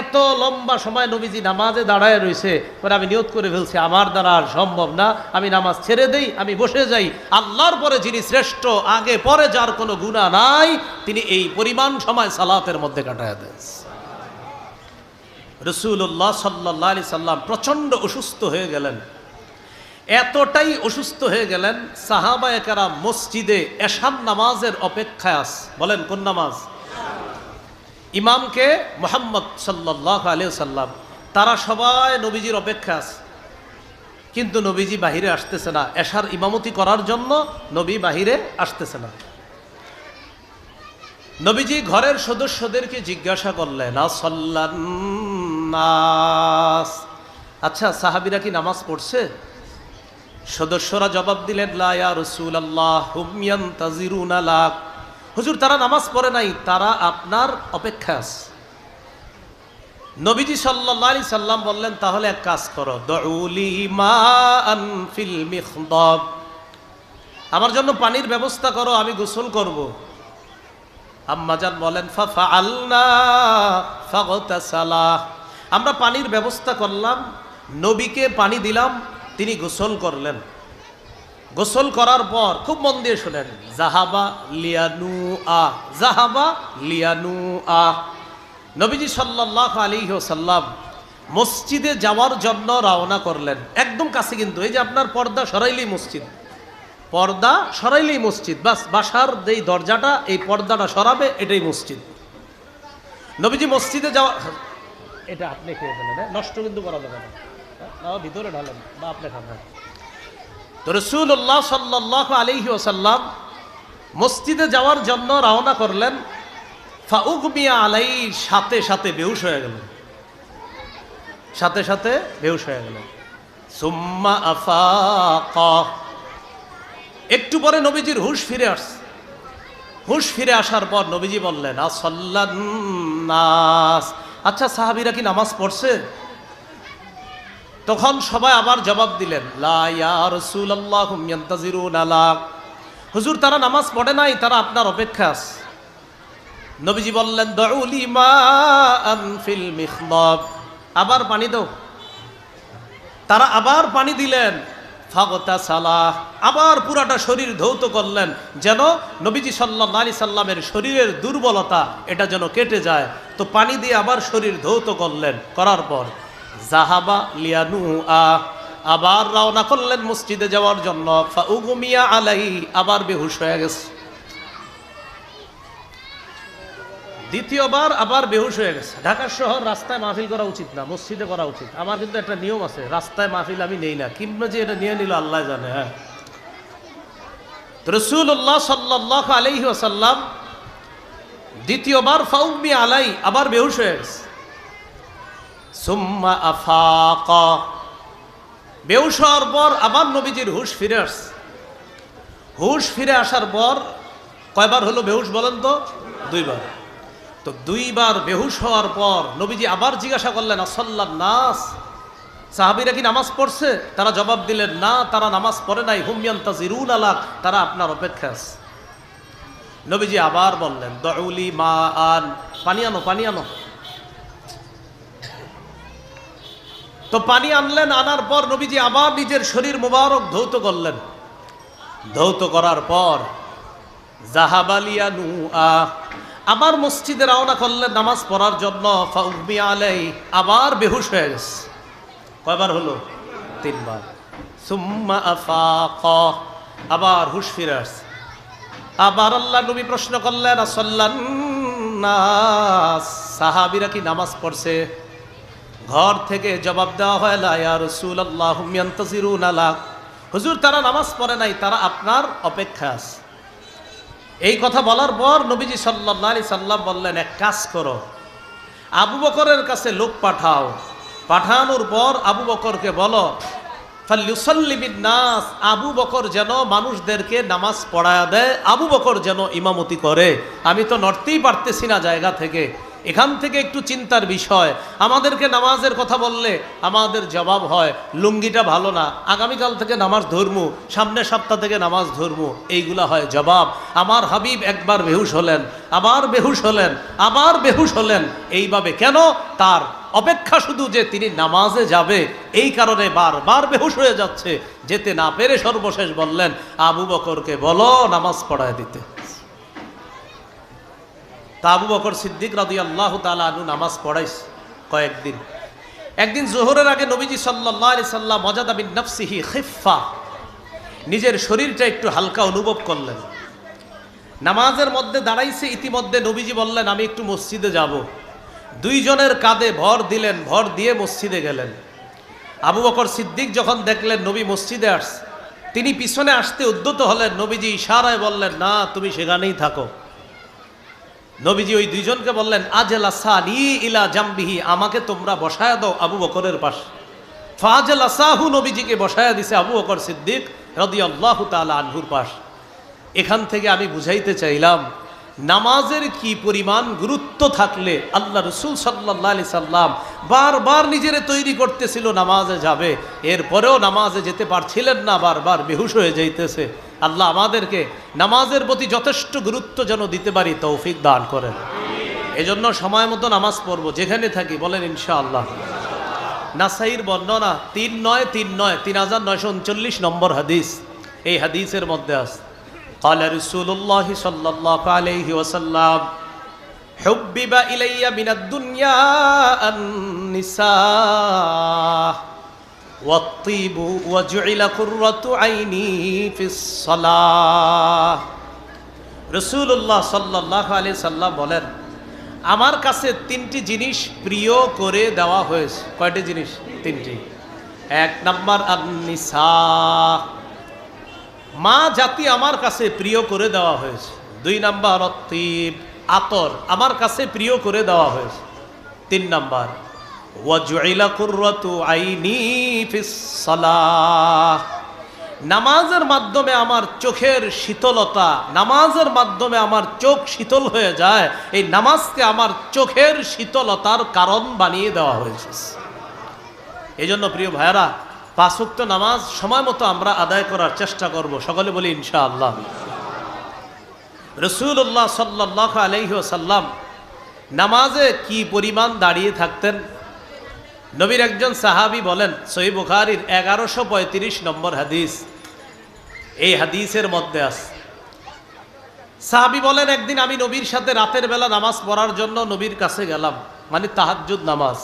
এত লম্বা সময় নবীজি নামাজে দাঁড়ায় রয়েছে, পরে আমি নিয়ত করে ফেলছি, আমার দ্বারা আর সম্ভব না। আমি নামাজ ছেড়ে দেই, আমি বসে যাই। আল্লাহর পরে যিনি শ্রেষ্ঠ, আগে পরে যার কোনো গুণা নাই, তিনি এই পরিমাণ সময় সালাতের মধ্যে কাটায় দেন। রসুল্লাহ সাল্লাহ আলি সাল্লাম প্রচণ্ড অসুস্থ হয়ে গেলেন। এতটাই অসুস্থ হয়ে গেলেন সাহাবায়কারা মসজিদে এশান নামাজের অপেক্ষায় আস বলেন কোন নামাজ? ইমামকে মোহাম্মদ সাল্লাহ আলিয়া সাল্লাম তারা সবাই নবীজির অপেক্ষা আছে। কিন্তু নবীজি বাহিরে আসতেছে না। এশার ইমামতি করার জন্য নবী বাহিরে আসতেছে না। নবীজি ঘরের সদস্যদেরকে জিজ্ঞাসা করলেন আসল্লান্নাস আচ্ছা সাহাবিরা কি নামাজ পড়ছে? সদস্যরা জবাব দিলেন লায়া রসুল আল্লাহ হুমিয়ান তাজিরুন আলাক হুজুর তারা নামাজ পড়ে নাই, তারা আপনার অপেক্ষা আছে। নবীজি আলাইহি সাল্লাম বললেন, তাহলে এক কাজ করো আমার জন্য পানির ব্যবস্থা করো, আমি গোসল করব। আম্মাজান বলেন আমরা পানির ব্যবস্থা করলাম, নবীকে পানি দিলাম, তিনি গোসল করলেন। গোসল করার পর খুব মন দিয়ে শোনেন, জাহাবা লিয়ানু আ জাহাবা লিয়ানু আ নবীজি সাল্লাহ আলী সাল্লাম মসজিদে যাওয়ার জন্য রওনা করলেন একদম কাছে কিন্তু, এই যে আপনার পর্দা সরাইলেই মসজিদ পর্দা সরাইলেই মসজিদ, বাস, বাসার যেই দরজাটা, এই পর্দাটা সরাবে, এটাই মসজিদ নবীজি মসজিদে যাওয়া এটা আপনি খেয়ে ফেলেন? নষ্ট কিন্তু করা যাবে না? ভিতরে ঢালেন বা আপনি হ্যাঁ। তো রসুল্লাহ সাল্লাহ আলিহি ওসাল্লাম মসজিদে যাওয়ার জন্য রওনা করলেন ফাউক মিয়া আলাই, সাথে সাথে বেহুশ হয়ে গেলেন। সাথে সাথে বেহুশ হয়ে গেলেন। সুম্মা আফাকা। একটু পরে নবীজির হুশ ফিরে আসছে। হুশ ফিরে আসার পর নবীজি বললেন আসল্লাস আচ্ছা সাহাবিরা কি নামাজ পড়ছে? তখন সবাই আবার জবাব দিলেন হুজুর, তারা নামাজ পড়ে নাই, তারা আপনার অপেক্ষা আছে। নবীজি বললেন আবার পানি দাও। তারা আবার পানি দিলেন। ফাগতা সালাহ, আবার পুরাটা শরীর ধৌত করলেন, যেন নবীজি সাল্লাহ আলি সাল্লামের শরীরের দুর্বলতা, এটা যেন কেটে যায়। তো পানি দিয়ে আবার শরীর ধৌত করলেন, করার পর। জাহাবা লিয়ানু আ আবার রওনা করলেন মসজিদে যাওয়ার জন্য। ফাউগুমিয়া আলাই আবার বেহুশ হয়ে গেছে। দ্বিতীয়বার আবার বেহুশ হয়ে গেছে। ঢাকা শহর রাস্তায় মাহফিল করা উচিত না, মসজিদে করা উচিত। আমার কিন্তু একটা নিয়ম আছে, রাস্তায় মাহফিল আমি নেই না। কিংবা যে এটা নিয়ে নিল, আল্লাহ জানে হ্যাঁ। রসুল্লাহ সাল্লাহ আলাইহি আসাল্লাম দ্বিতীয়বার ফাউমি আলাই আবার বেহুশ হয়ে গেছে। সুম্মা হওয়ার পর আবার নবীজির হুশ ফিরে আসছে। হুশ ফিরে আসার পর কয়বার হলো বেহুশ বলেন তো? দুইবার। তো দুইবার বেহুশ হওয়ার পর নবীজি আবার জিজ্ঞাসা করলেন আসল্লাহ নাস, সাহাবিরা কি নামাজ পড়ছে? তারা জবাব দিলেন, না, তারা নামাজ পড়ে নাই হুমিয়ান তাজিরুন আলাক তারা আপনার অপেক্ষা আছে। নবীজি আবার বললেন, দউলি মা আন, পানি আনো পানি আনো। তো পানি আনলেন, আনার পর নবীজি আবার নিজের শরীর মোবারক ধৌত করলেন। ধৌত করার পর আবার মসজিদে রওনা করলেন নামাজ পড়ার জন্য আলাই, আবার বেহুশ হয়ে গেছে। কয়বার হলো? তিনবার। আবার হুশ ফিরে আসছে। আবার আল্লাহ নবী প্রশ্ন করলেন, আসল্লান সাহাবিরা কি নামাজ পড়ছে? ঘর থেকে জবাব দেওয়া হয়, লা ইয়া রাসূলুল্লাহ হুম ইয়ান্তাজিরুন আলা হুজুর, তারা নামাজ পড়ে নাই, তারা আপনার অপেক্ষা আছে। এই কথা বলার পর নবীজি সাল্লাহ আলি সাল্লাম বললেন, এক কাজ করো, আবু বকরের কাছে লোক পাঠাও। পাঠানোর পর আবু বকরকে বলো নাস আবু বকর যেন মানুষদেরকে নামাজ পড়ায়া দেয়, আবু বকর যেন ইমামতি করে। আমি তো নড়তেই পারতেছি না জায়গা থেকে। এখান থেকে একটু চিন্তার বিষয়। আমাদেরকে নামাজের কথা বললে আমাদের জবাব হয়, লুঙ্গিটা ভালো না, আগামীকাল থেকে নামাজ ধর্ম, সামনের সপ্তাহ থেকে নামাজ ধর্ম, এইগুলা হয় জবাব। আমার হাবিব একবার বেহুশ হলেন, আবার বেহুশ হলেন, আবার বেহুশ হলেন, এইভাবে কেন? তার অপেক্ষা শুধু যে তিনি নামাজে যাবে, এই কারণে বারবার বেহুশ হয়ে যাচ্ছে, যেতে না পেরে সর্বশেষ বললেন, আবু বকরকে বলো নামাজ পড়ায় দিতে। তা আবু বকর সিদ্দিক রাদি আল্লাহ তালা নামাজ পড়াইছে কয়েকদিন। একদিন জোহরের আগে নবীজি সাল্লাহ মজাদা বিন নফসিহি খিফা নিজের শরীরটা একটু হালকা অনুভব করলেন। নামাজের মধ্যে দাঁড়াইছে, ইতিমধ্যে নবীজি বললেন, আমি একটু মসজিদে যাব। দুইজনের কাঁধে ভর দিলেন, ভর দিয়ে মসজিদে গেলেন। আবু বকর সিদ্দিক যখন দেখলেন নবী মসজিদে আস তিনি পিছনে আসতে উদ্যত হলেন, নবীজি ইশারায় বললেন, না, তুমি সেখানেই থাকো। নবীজি ওই দুইজনকে বললেন, আজেলা সানি ইলা জাম্বিহি, আমাকে তোমরা বসায়া দাও আবু বকরের পাশ। ফাজেল আসাহু নবীজিকে বসায়া দিছে আবু বকর সিদ্দিক রদি আল্লাহ তালা আনহুর পাশ। এখান থেকে আমি বুঝাইতে চাইলাম, নামাজের কি পরিমাণ গুরুত্ব থাকলে আল্লাহ রসুল সাল্লাহ আলি সাল্লাম বারবার নিজেরে তৈরি করতেছিল নামাজে যাবে, এরপরেও নামাজে যেতে পারছিলেন না, বারবার বেহুশ হয়ে যাইতেছে। আল্লাহ আমাদেরকে নামাজের প্রতি যথেষ্ট গুরুত্ব যেন দিতে পারি তৌফিক দান করেন এজন্য সময় মতো নামাজ পড়বো যেখানে থাকি বলেন ইনশাআল্লাহ নাসাইর বর্ণনা তিন নয় তিন নয় তিন হাজার নয়শো উনচল্লিশ নম্বর হাদিস এই হাদিসের মধ্যে আছে قال رسول الله صلى الله عليه وسلم حبب إلي من الدنيا النساء والطيب وجعل قرة عيني في الصلاة رسول الله صلى الله عليه وسلم বলেন আমার কাছে তিনটি জিনিস প্রিয় করে দেওয়া হয়েছে কয়টি জিনিস তিনটি এক নাম্বার আন্নিসা মা জাতি আমার কাছে প্রিয় করে দেওয়া হয়েছে দুই নাম্বার অতীব আতর আমার কাছে প্রিয় করে দেওয়া হয়েছে তিন নাম্বার নামাজের মাধ্যমে আমার চোখের শীতলতা, নামাজের মাধ্যমে আমার চোখ শীতল হয়ে যায়, এই নামাজকে আমার চোখের শীতলতার কারণ বানিয়ে দেওয়া হয়েছে। এই জন্য প্রিয় ভাইয়ারা পাঁচুক্ত নামাজ সময় মতো আমরা আদায় করার চেষ্টা করব। সকলে বলি ইনশাআল্লাহ। রসুল্লাহ সাল্লাহ আলহি সাল্লাম নামাজে কি পরিমাণ দাঁড়িয়ে থাকতেন? নবীর একজন সাহাবি বলেন সই বুখারির এগারোশো পঁয়ত্রিশ নম্বর হাদিস। এই হাদিসের মধ্যে আছে। সাহাবি বলেন, একদিন আমি নবীর সাথে রাতের বেলা নামাজ পড়ার জন্য নবীর কাছে গেলাম মানে তাহাজ্জুদ নামাজ।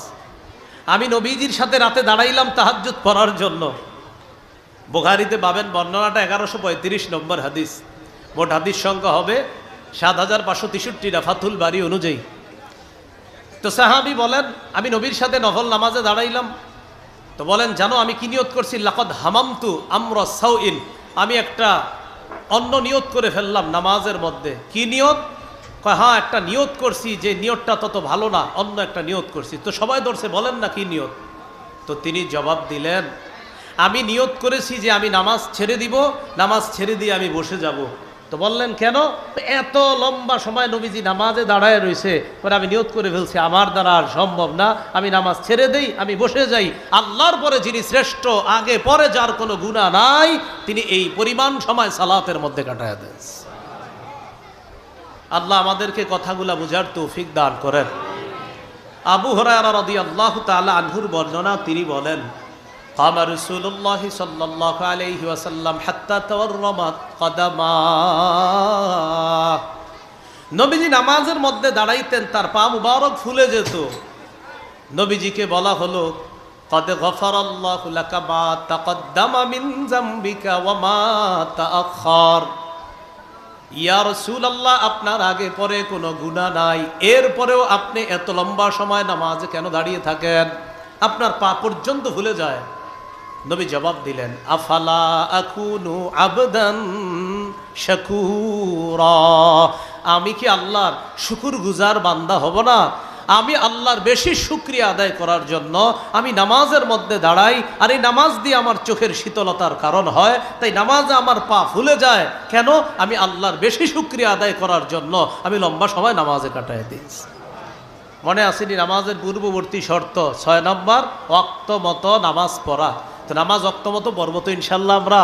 আমি নবীজির সাথে রাতে দাঁড়াইলাম তাহাজ্জুদ পড়ার জন্য। বোখারিতে পাবেন বর্ণনাটা এগারোশো পঁয়ত্রিশ নম্বর হাদিস। মোট হাদিস সংখ্যা হবে সাত হাজার পাঁচশো তেষট্টিটা রাফাতুল বাড়ি অনুযায়ী। তো সাহাবি বলেন, আমি নবীর সাথে নফল নামাজে দাঁড়াইলাম। তো বলেন, জানো, আমি কি নিয়ত করছি? লাকদ হামামতু আমরা সাউইন। আমি একটা অন্য নিয়ত করে ফেললাম নামাজের মধ্যে। কি নিয়ত? হ্যাঁ একটা নিয়ত করছি, যে নিয়তটা তত ভালো না, অন্য একটা নিয়ত করছি। তো সবাই ধরছে বলেন না কি নিয়ত? তো তিনি জবাব দিলেন, আমি নিয়ত করেছি যে আমি নামাজ ছেড়ে দিব, নামাজ ছেড়ে দিয়ে আমি বসে যাব। তো বললেন, কেন? এত লম্বা সময় নবীজি নামাজে দাঁড়ায় রয়েছে। পরে আমি নিয়ত করে ফেলছি, আমার দ্বারা আর সম্ভব না। আমি নামাজ ছেড়ে দেই, আমি বসে যাই। আল্লাহর পরে যিনি শ্রেষ্ঠ, আগে পরে যার কোনো গুণা নাই, তিনি এই পরিমাণ সময় সালাতের মধ্যে কাটায় দেন। আল্লাহ আমাদেরকে কথাগুলা বুঝার তৌফিক দান করেন। আবু হরায়রা রদি আল্লাহ তালা আনহুর বর্ণনা তিনি বলেন قام رسول الله صلى الله عليه وسلم حتى تورمت قدماه নবীজি নামাজের মধ্যে দাঁড়াইতেন তার পা মুবারক ফুলে যেত নবীজিকে বলা হলো قد غفر الله لك ما تقدم من ذنبك وما تأخر ইয়া রসুলাল্লাহ আপনার আগে পরে কোনো গুণা নাই এরপরেও আপনি এত লম্বা সময় নামাজে কেন দাঁড়িয়ে থাকেন আপনার পা পর্যন্ত ভুলে যায় নবী জবাব দিলেন, আফালা আকুনু আবদান শাকুরা? আমি কি আল্লাহর শুকুর গুজার বান্দা হব না? আমি আল্লাহর বেশি শুক্রিয়া আদায় করার জন্য আমি নামাজের মধ্যে দাঁড়াই, আর এই নামাজ দিয়ে আমার চোখের শীতলতার কারণ হয়, তাই নামাজে আমার পা ফুলে যায়। কেন? আমি আল্লাহর বেশি শুক্রিয়া আদায় করার জন্য আমি লম্বা সময় নামাজে কাটাই দিয়েছি। মনে আসেনি নামাজের পূর্ববর্তী শর্ত, ছয় নম্বর অক্ত মতো নামাজ পড়া। তো নামাজ অক্ত মতো তো ইনশাল্লাহ আমরা।